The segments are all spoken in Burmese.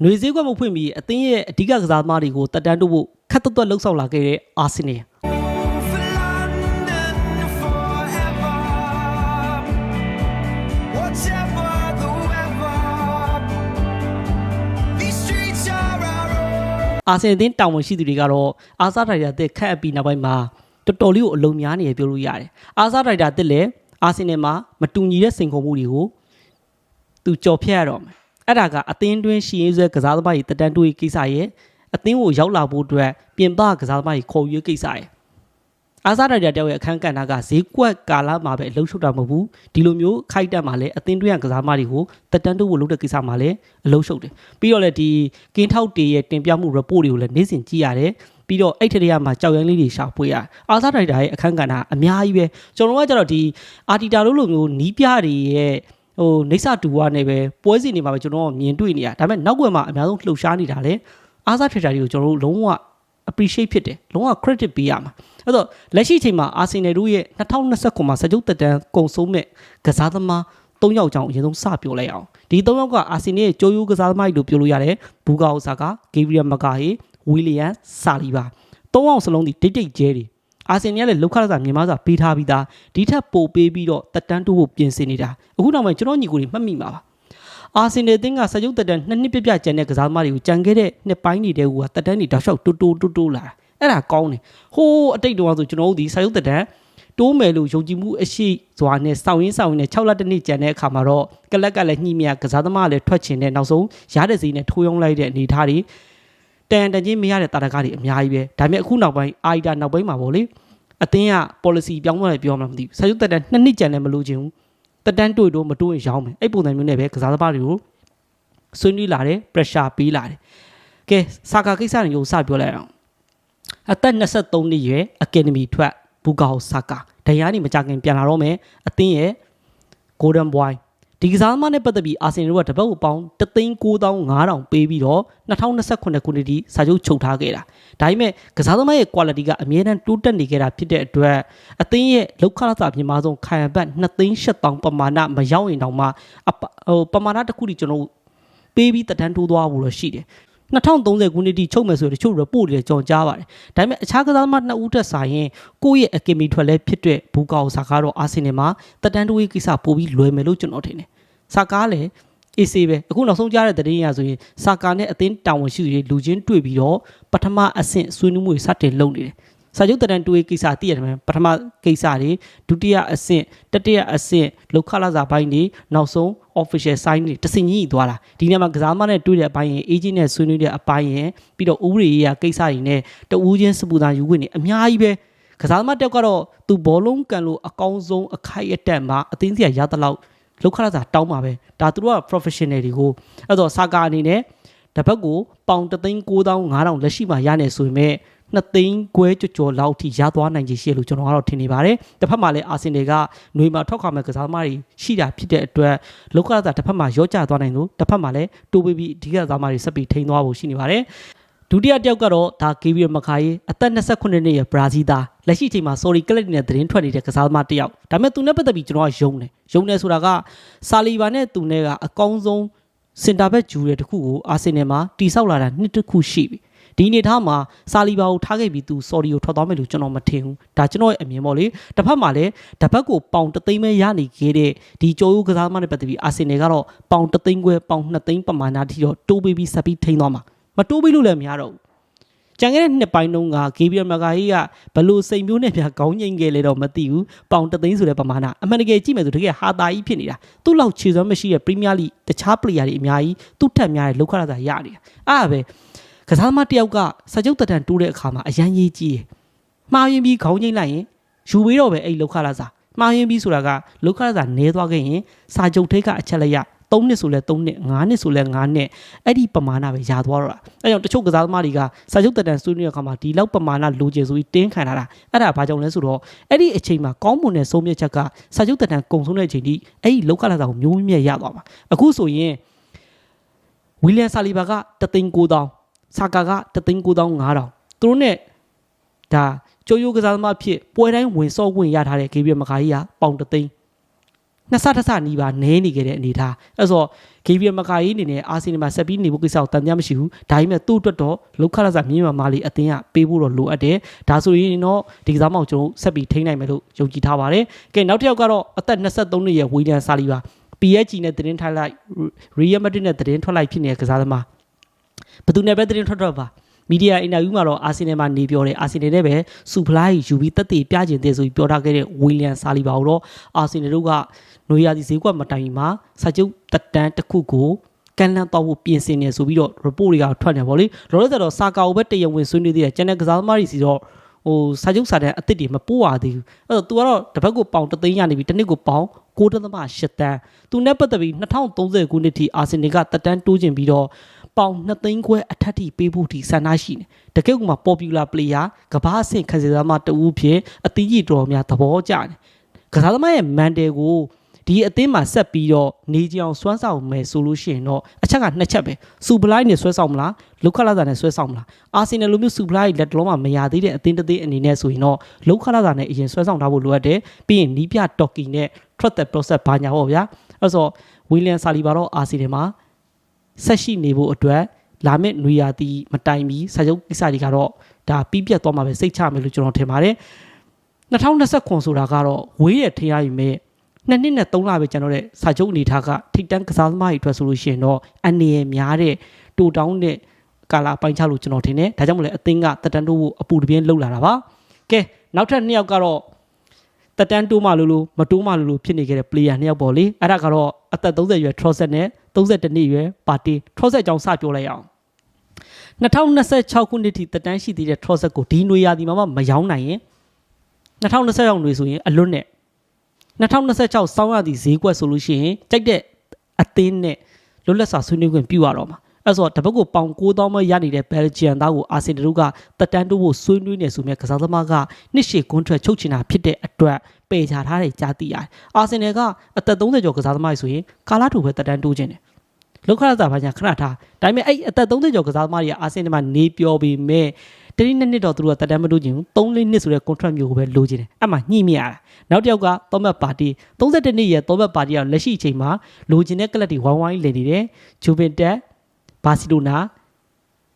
ຫນွေစည်းကွက်မဖွင့်ပြီးအသင်းရဲ့အဓိကကစားသမားတွေကိုတက်တန်းတိုးဖို့ခက်သွက်သွက်လှုပ်ဆောင်လာခဲ့တဲ့အာဆင်နယ် For London forever. Whatever the weather, these streets are our own. အာဆင်နယ်အသင်းတာဝန်ရှိသူတွေကတော့အာဆာဒိုင်တာတက်ခက်အပ်ပြီးနောက်ပိုင်းမှာတော်တော်လေးကိုအလုံးများနေရပြောလို့ရတယ်အာဆာဒိုင်တာတက်လည်းအာဆင်နယ်မှာမတူညီတဲ့စိန်ခေါ်မှုတွေကိုသူကြော်ဖြတ်ရတော့မယ် အဲ့ဒါကအသင်းတွင်းရှီရေးဆွဲကစားသမားတွေတက်တန်းတိုးရေးကိစ္စရဲ့အသင်းကိုရောက်လာဖို့အတွက်ပြင်ပကစားသမားတွေခေါ်ယူရေးကိစ္စရဲ့အားစားတိုက်တာတယောက်ရဲ့အခန်းကဏ္ဍကဈေးကွက်ကာလမှာပဲအလုပ်ရှုပ်တာမဟုတ်ဘူးဒီလိုမျိုးခိုက်တက်မှာလည်းအသင်းတွင်းကကစားမတွေကိုတက်တန်းတိုးဖို့လုပ်တဲ့ကိစ္စမှာလည်းအလုပ်ရှုပ်တယ်ပြီးတော့လည်းဒီကင်းထောက်တေရဲ့တင်ပြမှု report တွေကိုလည်းနေ့စဉ်ကြည့်ရတယ်ပြီးတော့အဲ့ထတွေကမှကြောက်ရိုင်းလေးတွေရှာဖွေရအားစားတိုက်တာရဲ့အခန်းကဏ္ဍအများကြီးပဲကျွန်တော်ကကြတော့ဒီအာတီတာလို့လိုမျိုးနီးပြတွေရဲ့ ဟိုနေဆတူဝါနဲ့ပဲပွဲစီနေမှာပဲကျွန်တော်ကမြင်တွေ့နေရဒါပေမဲ့နောက်ွယ်မှာအများဆုံးလှုပ်ရှားနေတာလေအားစားထတာတွေကိုကျွန်တော်တို့လုံးဝ appreciate ဖြစ်တယ်လုံးဝ credit ပေးရမှာအဲ့တော့လက်ရှိအချိန်မှာအာဆင်နယ်တို့ရဲ့2029မှာစကြုတ်တက်တန်းကုံဆုံးမဲ့ကစားသမား၃ယောက်ကြောင့်အရင်ဆုံးစပြောလိုက်အောင်ဒီ၃ယောက်ကအာဆင်နယ်ရဲ့ကြိုးရိုးကစားသမားကြီးလို့ပြောလို့ရတယ်ဘူကာအိုဆာကာဂေဘရီယယ်မကာဟေဝီလီယံဆာလီဘာ၃ယောက်စလုံးဒီတိတ်တိတ်ကျဲတယ် အာဆင်နယ်ကလည်းလောက်ခရစာမြန်မာစာပေးထားပြီးသားဒီထက်ပိုပေးပြီးတော့တက်တန်းတိုးဖို့ပြင်ဆင်နေတာအခုနောက်ပိုင်းကျွန်တော်ညီကိုတွေမှတ်မိမှာပါအာဆင်နယ်အသင်းကစကြုတ်တက်တန်းနှစ်နှစ်ပြပြကျန်တဲ့ကစားသမားတွေကိုကြံခဲ့တဲ့နှစ်ပိုင်းနေတဲ့ဟိုကတက်တန်းတွေတောက်လျှောက်တူတူတူတူလာတာအဲ့ဒါကောင်းတယ်ဟိုးအတိတ်တုန်းကဆိုကျွန်တော်တို့ဒီစကြုတ်တက်တန်းတိုးမယ်လို့ယုံကြည်မှုအရှိစွာနဲ့စောင့်ရင်းစောင့်ရင်းနဲ့6လတစ်နှစ်ကျန်တဲ့အခါမှာတော့ကလက်ကလည်းညှိမြကစားသမားကလည်းထွက်ချင်တဲ့နောက်ဆုံးရတဲ့စီးနဲ့ထိုးရုံလိုက်တဲ့အနေအထားတွေ တန်တန်ချင်းမရတဲ့တာတကားတွေအများကြီးပဲဒါပေမဲ့အခုနောက်ပိုင်းအာီတာနောက်ပိုင်းမှာပေါ့လေအသင်းက policy ပြောင်းသွားတယ်ပြောမှမသိဘူးစကြုတ်တက်တန်းနှစ်နှစ်ကျန်လည်းမလို့ချင်ဘူးတက်တန်းတွေ့တော့မတွေ့ရင်ရောင်းမယ်အဲ့ပုံစံမျိုးနဲ့ပဲကစားသမားတွေကိုဆွေးနွေးလာတယ် pressure ပေးလာတယ်ကဲစာကာကိစ္စတွေကိုစပြောလိုက်အောင်အသက်23နှစ်ရွယ် academy ထွက်ဘူကာဟိုဆာကာဒရန်နီမကြခင်ပြန်လာတော့မယ်အသင်းရဲ့ golden boy ဒီကစားသမားနဲ့ပတ်သက်ပြီးအာဆင်နယ်ကတပတ်ကိုပေါင်း39500ပေးပြီးတော့2029ခုနှစ်ထိစာချုပ်ချုပ်ထားခဲ့တာဒါပေမဲ့ကစားသမားရဲ့ quality ကအမြဲတမ်းတိုးတက်နေခဲ့တာဖြစ်တဲ့အတွက်အသင်းရဲ့လောက်ခလာစာပြင်မာဆုံးခံရပတ်2,8000ပမာဏမရောက်ရင်တောင်မှအပဟိုပမာဏတစ်ခုတည်းကျွန်တော်ပေးပြီးတက်တန်းတိုးသွားဖို့တော့ရှိတယ် 2030ခုနှစ်ထိချုပ်မယ်ဆိုရင်တချို့ report တွေကြော်ကြားပါတယ်ဒါပေမဲ့အခြားကစားသမားနှစ်ဦးတက်ဆိုင်ရင်ကိုယ့်ရဲ့ academy ထွက်လဲဖြစ်တဲ့ဘူကာကိုဆာကာတော့အာဆင်နယ်မှာတက်တန်းတိုးရေးကိစ္စပို့ပြီးလွယ်မယ်လို့ကျွန်တော်ထင်တယ်ဆာကာလည်း AC ပဲအခုနောက်ဆုံးကြားတဲ့သတင်းအရဆိုရင်ဆာကာနဲ့အသင်းတာဝန်ရှိသူတွေလူချင်းတွေ့ပြီးတော့ပထမအဆင့်ဆွေးနွေးမှုတွေစတင်လုပ်နေတယ် စာချုပ်တက်တန်းတိုးရေးကိစ္စသိရတယ်မယ်ပထမကိစ္စတွေဒုတိယအဆင့်တတိယအဆင့်လောက်ခလာစာပိုင်းတွေနောက်ဆုံး official sign တွေတစင်ကြီးသွားတာဒီနေ့မှာကစားမနဲ့တွေ့တဲ့အပိုင်းရင် agent နဲ့ဆွေးနွေးတဲ့အပိုင်းရင်ပြီးတော့ဥပဒေရေးရာကိစ္စတွေနဲ့တဦးချင်းစပူတာယူခွင့်တွေအများကြီးပဲကစားသမားတက်ကတော့သူဘောလုံးကန်လို့အကောင်းဆုံးအခိုက်အတန့်မှာအသင်းစီရရတဲ့လောက်လောက်ခလာစာတောင်းပါပဲဒါသူတို့က professional တွေကိုအဲ့တော့စာကာအနေနဲ့တစ်ပတ်ကိုပေါင်3,9500လက်ရှိမှရနေဆိုပေမဲ့ နှစ်သိန်းခွဲကြော်ကြော်လောက်ထိရသွားနိုင်ခြေရှိတယ်လို့ကျွန်တော်ကတော့ထင်နေပါတယ်။တစ်ဖက်မှာလည်းအာဆင်နယ်ကຫນွေမှာထောက်ခါမဲ့ကစားသမားတွေရှိတာဖြစ်တဲ့အတွက်လောက်ကစားတစ်ဖက်မှာရောကျသွားနိုင်လို့တစ်ဖက်မှာလည်းတိုးပေးပြီးအဓိကကစားသမားတွေဆက်ပြီးထိန်းသွားဖို့ရှိနေပါတယ်။ဒုတိယတစ်ယောက်ကတော့ဒါဂေဗီယယ်မခါယေအသက်28နှစ်ရဲ့ဘရာဇီးသားလက်ရှိအချိန်မှာ sorry ကလစ်နဲ့သတင်းထွက်နေတဲ့ကစားသမားတစ်ယောက်ဒါပေမဲ့သူနဲ့ပတ်သက်ပြီးကျွန်တော်ကယုံတယ်ယုံတယ်ဆိုတာကဆာလီဘာနဲ့သူနဲ့ကအကောင်းဆုံးစင်တာဘက်ဂျူတဲ့တခုကိုအာဆင်နယ်မှာတိဆောက်လာတာနှစ်တစ်ခုရှိပြီ ဒီအနေထားမှာဆာလီဘာကိုထားခဲ့ပြီးသူဆော်ဒီကိုထွက်သွားမယ်လို့ကျွန်တော်မထင်ဘူးဒါကျွန်တော်ရဲ့အမြင်ပေါ့လေတစ်ဖက်မှာလည်းတစ်ဖက်ကိုပေါင်တသိန်းပဲရနေခဲ့တဲ့ဒီကြောရိုးကစားသမားနဲ့ပတ်သက်ပြီးအာဆင်နယ်ကတော့ပေါင်တသိန်းခွဲပေါင်နှစ်သိန်းပမာဏထိတော့တိုးပေးပြီးဆက်ပြီးထိန်းသွားမှာမတိုးပေးလို့လည်းမရတော့ဘူးကြံခဲ့တဲ့နှစ်ပိုင်းတုန်းကဂေဘရီယယ်မကာဟီကဘလို့စိန်မျိုးနဲ့ပြခေါင်းငိမ့်ခဲ့လေတော့မသိဘူးပေါင်တသိန်းဆိုတဲ့ပမာဏအမှန်တကယ်ကြည့်မယ်ဆိုတကယ်ဟာတာကြီးဖြစ်နေတာသူ့လောက်ခြေစွမ်းမရှိတဲ့ပရီးမီးယားလိတခြားပလေယာတွေအများကြီးသူ့ထက်များတဲ့လောက်ခရတာရနေတာအဲ့ဒါပဲ ကစားသမားတစ်ယောက်ကစကြုတ်တတန်တိုးတဲ့အခါမှာအရန်ရေးကြီးတယ်မှားရင်ပြီးခေါင်းငိမ့်လိုက်ရင်ယူပေးတော့ပဲအဲ့လောက်ခရတာမှားရင်ပြီးဆိုတာကလောက်ခရတာနဲသွားခဲ့ရင်စာချုပ်ထိတ်ကအချက်လက်ရ3နှစ်ဆိုလဲ3နှစ်5နှစ်ဆိုလဲ5နှစ်အဲ့ဒီပမာဏပဲယာသွားတော့တာအဲ့ကြောင့်တချို့ကစားသမားတွေကစာချုပ်တက်တန်ဆွေးနွေးတဲ့အခါမှာဒီလောက်ပမာဏလိုချင်ဆိုပြီးတင်းခံထားတာအဲ့ဒါဘာကြောင့်လဲဆိုတော့အဲ့ဒီအချိန်မှာကောင်းမွန်တဲ့ဆုံးဖြတ်ချက်ကစာချုပ်တက်တန်ကုံဆုံးတဲ့အချိန်ထိအဲ့ဒီလောက်ကလာတာကိုမျိုးမြတ်ရသွားမှာအခုဆိုရင်ဝီလီယံဆာလီဘာကတသိန်း9000 ဆာကာကတသိန်း9500သူတို့ ਨੇ ဒါကျိုးရိုးကစားသမားဖြစ်ပွဲတိုင်းဝင်စော့ဝင်ရထားတဲ့ဂေဘရီယယ်မခါကြီးကပေါင်တသိန်းနှစ်ဆတစ်ဆနီးပါနဲနေခဲ့တဲ့အနေထားအဲ့ဆိုဂေဗီယမကာယီအနေနဲ့အာဆင်နယ်မှာဆက်ပြီးနေဖို့ကိစ္စကိုတန်တရားမရှိဘူးဒါပေမဲ့သူ့အတွက်တော့လောက်ခလာစာမြင်းမာမာလေးအသင်းကပေးဖို့တော့လိုအပ်တယ်ဒါဆိုရင်တော့ဒီကစားမောက်ကျွန်တော်ဆက်ပြီးထိန်းနိုင်မယ်လို့ယုံကြည်ထားပါတယ်ကဲနောက်တစ်ယောက်ကတော့အသက်23နှစ်ရဲ့ဝီလျံဆာလီပါ PSG နဲ့သတင်းထားလိုက် Real Madrid နဲ့သတင်းထွက်လိုက်ဖြစ်နေတဲ့ကစားသမား ဘယ်သူနဲ့ပဲသတင်းထွက်တော့ပါမီဒီယာအင်တာဗျူးမှာတော့အာဆင်နယ်မှာနေပြောတယ်အာဆင်နယ်နဲ့ပဲစူဖလားယူပြီးတက်တည်ပြကျင်တဲ့ဆိုပြီးပြောထားခဲ့တဲ့ဝီလျံဆာလီပါကိုတော့အာဆင်နယ်တို့ကနွေရာသီဈေးကွက်မတိုင်မီမှာစာချုပ်တက်တန်းတစ်ခုကိုကန်လန်တော့ဖို့ပြင်ဆင်နေဆိုပြီးတော့ report တွေကထွက်နေပါဗောလေလောလောဆယ်တော့စာကာကိုပဲတရားဝင်ဆွေးနွေးသေးတယ်ကျန်တဲ့ကစားသမားတွေစီတော့ဟိုစာချုပ်စာတမ်းအစ်စ်တွေမပို့ရသေးဘူးအဲ့တော့ तू ကတော့တစ်ဖက်ကိုပေါင်တသိန်းရနေပြီတစ်နှစ်ကိုပေါင်6.8တန်းသူနဲ့ပတ်သက်ပြီး2030ခုနှစ်ထိအာဆင်နယ်ကတက်တန်းတိုးကျင်ပြီးတော့ ပေါင်2သိန်းခွဲအထက်ထိပေးဖို့ဒီဆန္ဒရှိနေတကယ့်ကမှ popular player ကမ္ဘာအဆင့်ခန်းစသမားတဦးဖြစ်အသီးကြီးတော်များသဘောကျတယ်ကစားသမားရဲ့မန်တယ်ကိုဒီအသင်းမှာဆက်ပြီးတော့နေကြအောင်စွမ်းဆောင်မယ်ဆိုလို့ရှိရင်တော့အချက်ကနှစ်ချက်ပဲစူပလိုက်နဲ့ဆွဲဆောင်မလားလုခလာတာနဲ့ဆွဲဆောင်မလားအာဆင်နယ်လိုမျိုးစူပလိုက်လက်တလုံးမှာမရသေးတဲ့အသင်းတစ်သင်းအနေနဲ့ဆိုရင်တော့လုခလာတာနဲ့အရင်ဆွဲဆောင်ထားဖို့လိုအပ်တယ်ပြီးရင်နီးပြတော်ကီနဲ့ trust the process ဘာညာပေါ့ဗျာအဲ့ဆိုဝီလျံဆာလီဘာတော့အာဆင်နယ်မှာ ဆက်ရှိနေဖို့အတွက်လာမယ့်နွေရာသီမတိုင်မီစာချုပ်ကိစ္စတွေကတော့ဒါပြီးပြတ်သွားမှာပဲစိတ်ချမယ်လို့ကျွန်တော်ထင်ပါတယ်2020ခွန်ဆိုတာကတော့ဝေးရထင်ရယူမဲ့နှစ်နှစ်နဲ့သုံးလပဲကျွန်တော်တဲ့စာချုပ်အနေထားကထိတ်တန်းကစားသမားတွေအတွက်ဆိုလို့ရှိရင်တော့အနေရများတဲ့တိုတောင်းတဲ့ကာလာပိုင်းချလို့ကျွန်တော်ထင်တယ်ဒါကြောင့်မလဲအသင်းကတက်တန်းတိုးဖို့အပူတပြင်းလှုပ်လာတာပါကဲနောက်ထပ်နှစ်ယောက်ကတော့တက်တန်းတိုးမှလို့လို့မတိုးမှလို့လို့ဖြစ်နေခဲ့တဲ့ player နှစ်ယောက်ပေါ့လေအဲ့ဒါကတော့ အသက်30ရွယ် Trosset နဲ့32နှစ်ရွယ်ပါတီ Trosset ကြောင့်စပြောလိုက်ရအောင်2026ခုနှစ်ထိတက်တန်းရှိသေးတဲ့ Trosset ကိုဒီနွေရာသီမှာမှမရောင်းနိုင်ရင်2026နွေဆိုရင်အလွတ်နဲ့2026စောင်းရသည့်ဈေးကွက်ဆိုလို့ရှိရင်ကြိုက်တဲ့အသင်းနဲ့လွတ်လပ်စွာဆွေးနွေးခွင့်ပြုရတော့မှာ အဲ့ဆိုတော့တပတ်ကိုပေါင်9000ပဲရနေတဲ့ဘယ်လ်ဂျီယန်သားကိုအာဆင်နယ်တို့ကတက်တန်းတိုးဖို့ဆွေးနွေးနေဆိုမြဲကစားသမားကနှစ်ရှည်ကွန်ထရက်ချုပ်ချင်တာဖြစ်တဲ့အတွက်ပယ်ချထားတယ်ကြားသိရတယ်အာဆင်နယ်ကအသက်30ကျော်ကစားသမားဆိုရင်ကာလာတူပဲတက်တန်းတိုးခြင်းတယ်လောက်ခရတာဘာညာခဏထားဒါပေမဲ့အဲ့အသက်30ကျော်ကစားသမားတွေကအာဆင်နယ်မှာနေပြောပြီးမဲ့တတိနှစ်နှစ်တော့သူတို့ကတက်တန်းမတိုးခြင်းဘူး3လေးနှစ်ဆိုတဲ့ contract မျိုးကိုပဲလိုချင်တယ်အဲ့မှာညှိမြရတာနောက်တစ်ယောက်ကသောမတ်ပါတီ32နှစ်ရဲ့သောမတ်ပါတီကလက်ရှိအချိန်မှာလိုချင်တဲ့ကလပ်တွေဝိုင်းဝိုင်းလည်နေတယ်ဂျူဗင်တက် ဘာစီလိုနာ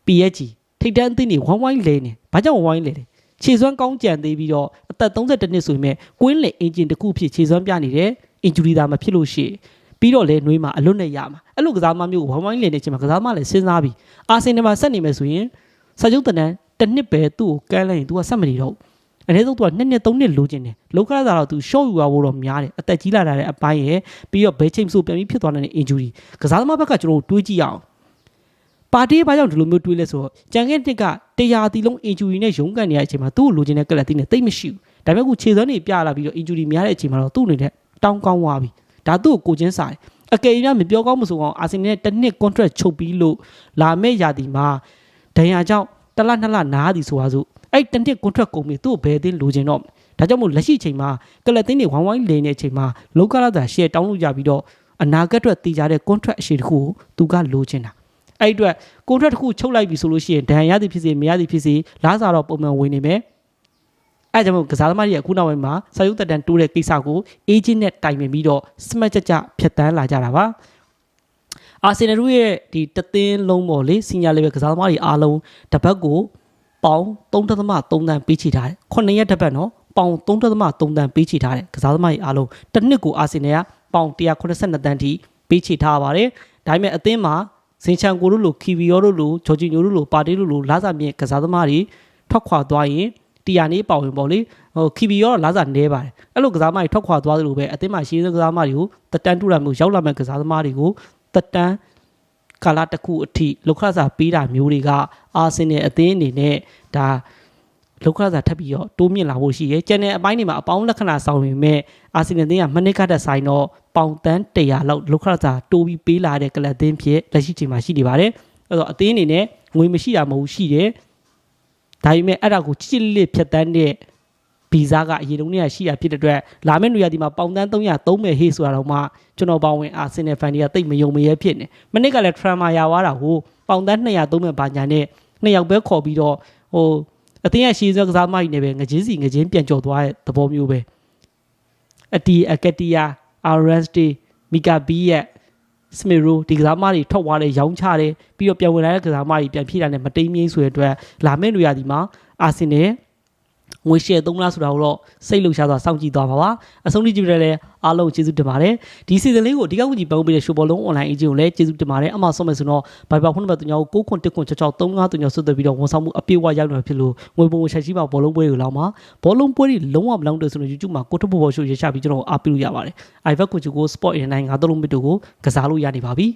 PSG ထိပ်တန်းအသင်းတွေဝိုင်းဝိုင်းလဲနေဘာကြောင့်ဝိုင်းလဲလဲခြေစွမ်းကောင်းကြံသေးပြီးတော့အသက်32နှစ်ဆိုရင်ကွင်းလေအင်ဂျင်တစ်ခုဖြစ်ခြေစွမ်းပြနေတယ်အင်ဂျူရီသာမဖြစ်လို့ရှိရင်ပြီးတော့လေနှွေးမှာအလွတ်နဲ့ရမှာအဲ့လိုကစားသမားမျိုးကိုဝိုင်းဝိုင်းလဲနေချိန်မှာကစားသမားလည်းစဉ်းစားပြီးအာဆင်နယ်မှာဆက်နေမယ်ဆိုရင်စာချုပ်တန်တန်းတစ်နှစ်ပဲသူ့ကိုကမ်းလိုက်ရင် तू ကဆက်မနေတော့ဘူးအနည်းဆုံး तू ကနှစ်နှစ်သုံးနှစ်လိုချင်တယ်လောကရတာတော့ तू ရှော့ယူရဖို့တော့များတယ်အသက်ကြီးလာတဲ့အပိုင်းရယ်ပြီးတော့ဘဲချိန်ဆိုပြန်ပြီးဖြစ်သွားတဲ့အင်ဂျူရီကစားသမားဘက်ကကျွန်တော်တို့တွေးကြည့်ရအောင် ပါတီဘာကြောင့်ဒီလိုမျိုးတွေးလဲဆိုတော့ကြံခဲ့တစ်ကတရားတီလုံးအင်ဂျူရီနဲ့ရုန်းကန်နေတဲ့အချိန်မှာသူ့ကိုလိုချင်တဲ့ကလပ်တီးနဲ့တိတ်မရှိဘူးဒါပေမဲ့ခုခြေစွမ်းတွေပြလာပြီးတော့အင်ဂျူရီများတဲ့အချိန်မှာတော့သူ့အနေနဲ့တောင်းကောင်းသွားပြီဒါသူ့ကိုကိုချင်းစားတယ်အကယ်၍မပြောကောင်းမဆိုအောင်အာဆင်နယ်နဲ့တစ်နှစ် contract ချုပ်ပြီးလို့လာမယ့်ရာသီမှာဒဏ်ရာကြောင့်တစ်လနှစ်လနားသည်ဆိုပါစို့အဲ့တစ်နှစ် contract ကုန်ပြီသူ့ကိုဘယ်အသင်းလိုချင်တော့မလဲဒါကြောင့်မို့လက်ရှိအချိန်မှာကလပ်တင်းတွေဝိုင်းဝိုင်းလည်နေတဲ့အချိန်မှာလောကရတာ share တောင်းလို့ရပြီးတော့အနာဂတ်အတွက်တည်ကြတဲ့ contract အရှိတစ်ခုကိုသူကလိုချင်တာ အဲ့အတွက် contract တစ်ခုချုပ်လိုက်ပြီဆိုလို့ရှိရင်ဒဏ်ရာရသည်ဖြစ်စေမရသည်ဖြစ်စေလားစားတော့ပုံမှန်ဝင်နေမယ်အဲ့ကြောင့်မို့ကစားသမားတွေအခုနောက်ပိုင်းမှာစာရုပ်တက်တန်းတိုးတဲ့ကိစ္စကို agent နဲ့တိုင်ပင်ပြီးတော့ smart ကြကြဖြတ်တန်းလာကြတာပါအာဆင်နယ်တို့ရဲ့ဒီတသင်းလုံးပေါ်လေစီနီယာလေဗယ်ကစားသမားတွေအားလုံးတပတ်ကိုပေါင်3.3တန်းပေးချထားတယ်ခုနှစ်ရက်တစ်ပတ်နော်ပေါင်3.3တန်းပေးချထားတယ်ကစားသမားတွေအားလုံးတစ်နှစ်ကိုအာဆင်နယ်ကပေါင်182တန်းထိပေးချထားပါတယ်ဒါပေမဲ့အသင်းမှာ စင်ချန်ကိုတို့လိုခီဗီယောတို့လိုဂျော်ဂျီညိုတို့လိုပါတီတို့လိုလာစာမြင့်ကစားသမားတွေထွက်ခွာသွားရင်တီယာနေပေါဝင်ပေါ့လေဟိုခီဗီယောတော့လာစာနဲပါတယ်အဲ့လိုကစားသမားတွေထွက်ခွာသွားသလိုပဲအသင်းမှာရှင်းကစားသမားတွေကိုတက်တန်းတူတာမျိုးရောက်လာမဲ့ကစားသမားတွေကိုတက်တန်းကာလာတစ်ခုအထိလောက်ခစာပေးတာမျိုးတွေကအာဆင်နယ်အသင်းအနေနဲ့ဒါ လောက်ခစာထပ်ပြီးတော့တိုးမြင့်လာဖို့ရှိရဲကျန်တဲ့အပိုင်းတွေမှာအပေါင်းလက္ခဏာဆောင်ရင်မဲ့အာဆင်နယ်အသင်းကမနစ်ကတဲ့ဆိုင်တော့ပေါင်တန်း100လောက်လောက်ခစာတိုးပြီးပေးလာတဲ့ကလပ်အသင်းဖြစ်လက်ရှိချိန်မှာရှိနေပါတယ်အဲ့တော့အသင်းအနေနဲ့ငွေမရှိတာမဟုတ်ရှိတယ်ဒါပေမဲ့အဲ့ဒါကိုချစ်ချစ်လေးလေးဖြတ်တန်းတဲ့ဗီဇာကအရင်တုန်းကရှိတာဖြစ်တဲ့အတွက်လာမယ့်နေရာဒီမှာပေါင်တန်း300သုံးမယ်ဟေ့ဆိုတာတော့မှကျွန်တော်ပါဝင်အာဆင်နယ်ဖန်တွေကတိတ်မယုံမရဲဖြစ်နေမနစ်ကလည်း trauma ရသွားတာကိုပေါင်တန်း200သုံးမယ်ဘာညာနဲ့နှစ်ယောက်ပဲခေါ်ပြီးတော့ဟို အတင်းရရှည်စွဲကစားမကြီးနဲ့ပဲငချင်းစီငချင်းပြန်ကြော်သွားတဲ့သဘောမျိုးပဲအတီအကတီယာ Arresti Mika B ရဲ့စမီရိုဒီကစားမတွေထွက်သွားတယ်ရောင်းချတယ်ပြီးတော့ပြန်ဝင်လာတဲ့ကစားမတွေပြန်ဖြည့်တာနဲ့မတိမ်မင်းဆိုတဲ့အတွက်လာမယ့်နေရာဒီမှာအာဆင်နယ် ငွေရှယ်3လားဆိုတာကိုတော့စိတ်လှုပ်ရှားစွာစောင့်ကြည့်သွားပါပါအဆုံးထိကြည့်ရတဲ့အားလုံးကျေးဇူးတင်ပါတယ်ဒီစီဇန်လေးကိုအဓိကဝင်ကြည့်ပန်းပေးတဲ့ရှိုးဘောလုံး online agent ကိုလည်းကျေးဇူးတင်ပါတယ်အမှဆုံးမယ်ဆိုတော့ Viber ဖုန်းနံပါတ်3ကို9ခွန်1ခွန်6 6 3 5 3ဆွတ်သွယ်ပြီးတော့ဝန်ဆောင်မှုအပြည့်အဝရောက်နေဖြစ်လို့ငွေပုံချက်ရှိပါဘောလုံးပွဲကိုလောက်မှာဘောလုံးပွဲတွေလုံးဝမလောင်းတယ်ဆိုတော့ YouTube မှာကိုထုတ်ဖို့ဘောရှိုးရချပြီးကျွန်တော်အားပေးလို့ရပါတယ် iVac ကိုချူကို Sport 89 5သုံးလုံးမီတိုကိုကစားလို့ရနေပါပြီ